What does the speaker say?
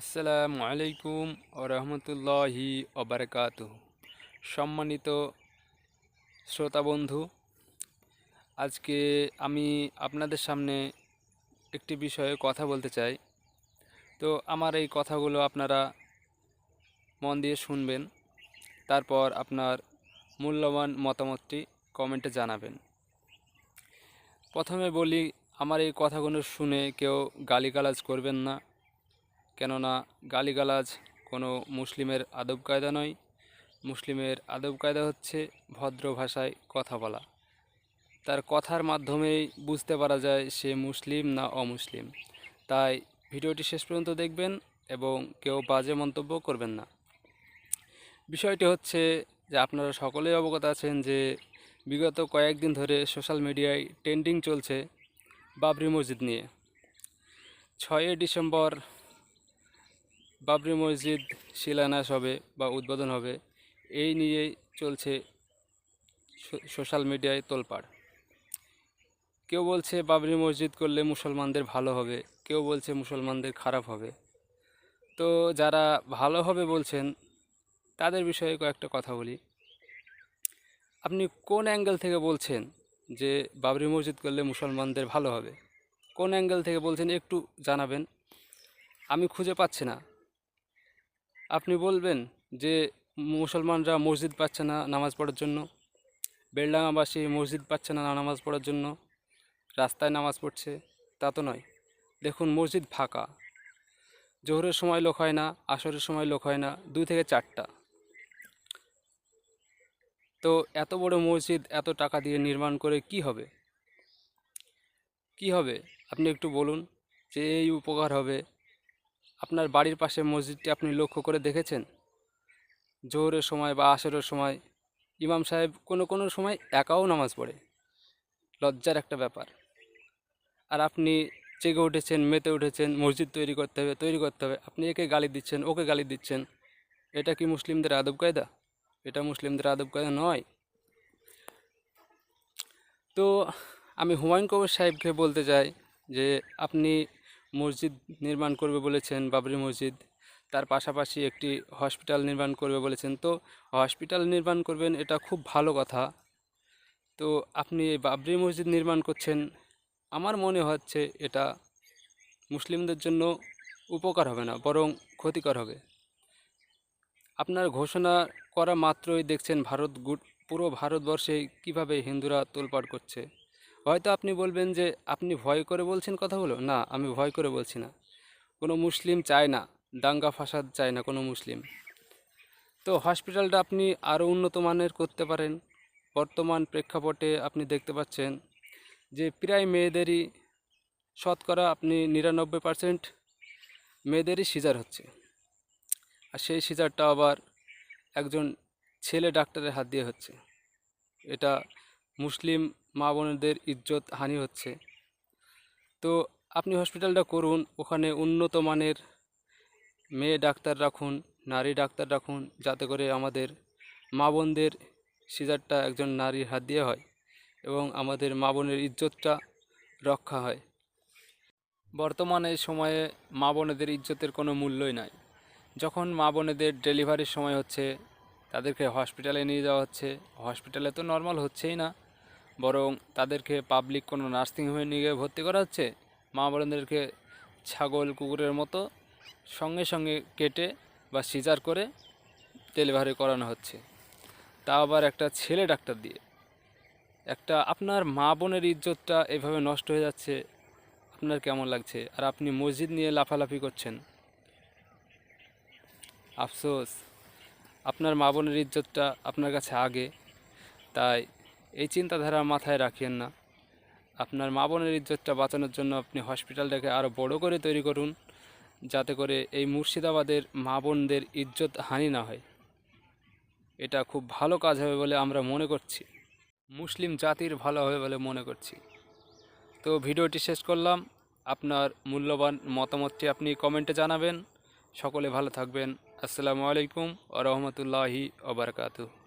আসসালামু আলাইকুম ও রহমতুল্লাহি অবরকাত সম্মানিত শ্রোতা বন্ধু, আজকে আমি আপনাদের সামনে একটি বিষয়ে কথা বলতে চাই। তো আমার এই কথাগুলো আপনারা মন দিয়ে শুনবেন, তারপর আপনার মূল্যবান মতামতটি কমেন্টে জানাবেন। প্রথমে বলি, আমার এই কথাগুলো শুনে কেউ গালিগালাজ করবেন না। কেননা গালিগালাজ কোনো মুসলিমের আদব কায়দা নয়। মুসলিমের আদব কায়দা হচ্ছে ভদ্র ভাষায় কথা বলা। তার কথার মাধ্যমেই বুঝতে পারা যায় সে মুসলিম না অমুসলিম। তাই ভিডিওটি শেষ পর্যন্ত দেখবেন এবং কেউ বাজে মন্তব্য করবেন না। বিষয়টি হচ্ছে যে আপনারা সকলেই অবগত আছেন যে বিগত কয়েকদিন ধরে সোশ্যাল মিডিয়ায় ট্রেন্ডিং চলছে বাবরি মসজিদ নিয়ে। ছয়ই ডিসেম্বর বাবরি মসজিদ, শিলান্যাস হবে বা উদ্বোধন হবে, এই নিয়েই চলছে সোশ্যাল মিডিয়ায় তোলপাড়। কেউ বলছে বাবরি মসজিদ করলে মুসলমানদের ভালো হবে, কেউ বলছে মুসলমানদের খারাপ হবে। তো যারা ভালো হবে বলছেন, তাদের বিষয়ে কয়েকটা কথা বলি। আপনি কোন অ্যাঙ্গেল থেকে বলছেন যে বাবরি মসজিদ করলে মুসলমানদের ভালো হবে? কোন অ্যাঙ্গেল থেকে বলছেন একটু জানাবেন। আমি খুঁজে পাচ্ছি না। আপনি বলবেন যে মুসলমানরা মসজিদ পাচ্ছে না নামাজ পড়ার জন্য? বেলডাঙাবাসী মসজিদ পাচ্ছে না নামাজ পড়ার জন্য? রাস্তায় নামাজ পড়ছে, তা তো নয়। দেখুন, মসজিদ ফাঁকা। জোহরের সময় লোক হয় না, আসরের সময় লোক হয় না, দুই থেকে চারটা। তো এত বড় মসজিদ, এত টাকা দিয়ে নির্মাণ করে কি হবে? কি হবে? আপনি একটু বলুন যে এই উপকার হবে। আপনার বাড়ির পাশে মসজিদটি আপনি লক্ষ্য করে দেখেছেন? জোহরের সময় বা আসরের সময় ইমাম সাহেব কোনো কোনো সময় একাও নামাজ পড়ে। লজ্জার একটা ব্যাপার। আর আপনি জেগে উঠেছেন, মেতে উঠেছেন, মসজিদ তৈরি করতে হবে, তৈরি করতে হবে। আপনি একে গালি দিচ্ছেন, ওকে গালি দিচ্ছেন। এটা কি মুসলিমদের আদব কায়দা? এটা মুসলিমদের আদব কায়দা নয়। তো আমি হুমায়ুন কবির সাহেবকে বলতে চাই যে, আপনি মসজিদ নির্মাণ করবে বলেছেন, বাবরি মসজিদ। তার পাশাপাশি একটি হসপিটাল নির্মাণ করবে বলেছেন। তো হসপিটাল নির্মাণ করবেন, এটা খুব ভালো কথা। তো আপনি এই বাবরি মসজিদ নির্মাণ করছেন, আমার মনে হচ্ছে এটা মুসলিমদের জন্য উপকার হবে না, বরং ক্ষতিকর হবে। আপনার ঘোষণা করা মাত্রই দেখছেন ভারত গুট- পুরো ভারতবর্ষে কীভাবে হিন্দুরা তোলপাড় করছে। হয়তো আপনি বলবেন যে, আপনি ভয় করে বলছেন কথাগুলো? না, আমি ভয় করে বলছি না। কোনো মুসলিম চায় না, দাঙ্গা ফাসাদ চায় না কোনো মুসলিম। তো হসপিটালটা আপনি আরও উন্নত মানের করতে পারেন। বর্তমান প্রেক্ষাপটে আপনি দেখতে পাচ্ছেন যে, প্রায় মেয়েদেরই শতকরা আপনি নিরানব্বই পার্সেন্ট মেয়েদেরই সিজার হচ্ছে। আর সেই সিজারটা আবার একজন ছেলে ডাক্তারের হাত দিয়ে হচ্ছে। এটা মুসলিম মা বোনেদের ইজ্জত হানি হচ্ছে। তো আপনি হসপিটালটা করুন, ওখানে উন্নত মানের মেয়ে ডাক্তার রাখুন, নারী ডাক্তার রাখুন, যাতে করে আমাদের মা বোনদের সিজারটা একজন নারীর হাত দিয়ে হয় এবং আমাদের মা বোনের ইজ্জতটা রক্ষা হয়। বর্তমানে সময়ে মা বোনেদের ইজ্জতের কোনো মূল্যই নাই। যখন মা বোনেদের ডেলিভারির সময় হচ্ছে, তাদেরকে হসপিটালে নিয়ে যাওয়া হচ্ছে। হসপিটালে তো নর্মাল হচ্ছেই না। বরং তাদেরকে পাবলিক কোনো নার্সিংহোমে নিয়ে গিয়ে ভর্তি করা হচ্ছে মা বোনদেরকে ছাগল, কুকুরের মতো সঙ্গে সঙ্গে কেটে বা সিজার করে ডেলিভারি করানো হচ্ছে। তা আবার একটা ছেলে ডাক্তার দিয়ে। একটা আপনার মা বোনের ইজ্জতটা এভাবে নষ্ট হয়ে যাচ্ছে। আপনার কেমন লাগছে? আর আপনি মসজিদ নিয়ে লাফালাফি করছেন? আফসোস। আপনার মা বোনের ইজ্জতটা আপনার কাছে আগে। তাই এই চিন্তাধারা মাথায় রাখিয়েন না। আপনার মা বোনের ইজ্জতটা বাঁচানোর জন্য আপনি হসপিটালটাকে আরও বড় করে তৈরি করুন, যাতে করে এই মুর্শিদাবাদের মা বোনদের ইজ্জত হানি না হয়। এটা খুব ভালো কাজ হবে বলে আমরা মনে করছি। মুসলিম জাতির ভালো হবে বলে মনে করছি। তো ভিডিওটি শেষ করলাম। আপনার মূল্যবান মতামতটি আপনি কমেন্টে জানাবেন। সকলে ভালো থাকবেন। আসসালামু আলাইকুম আ রহমতুল্লাহি ওবরকাতুহ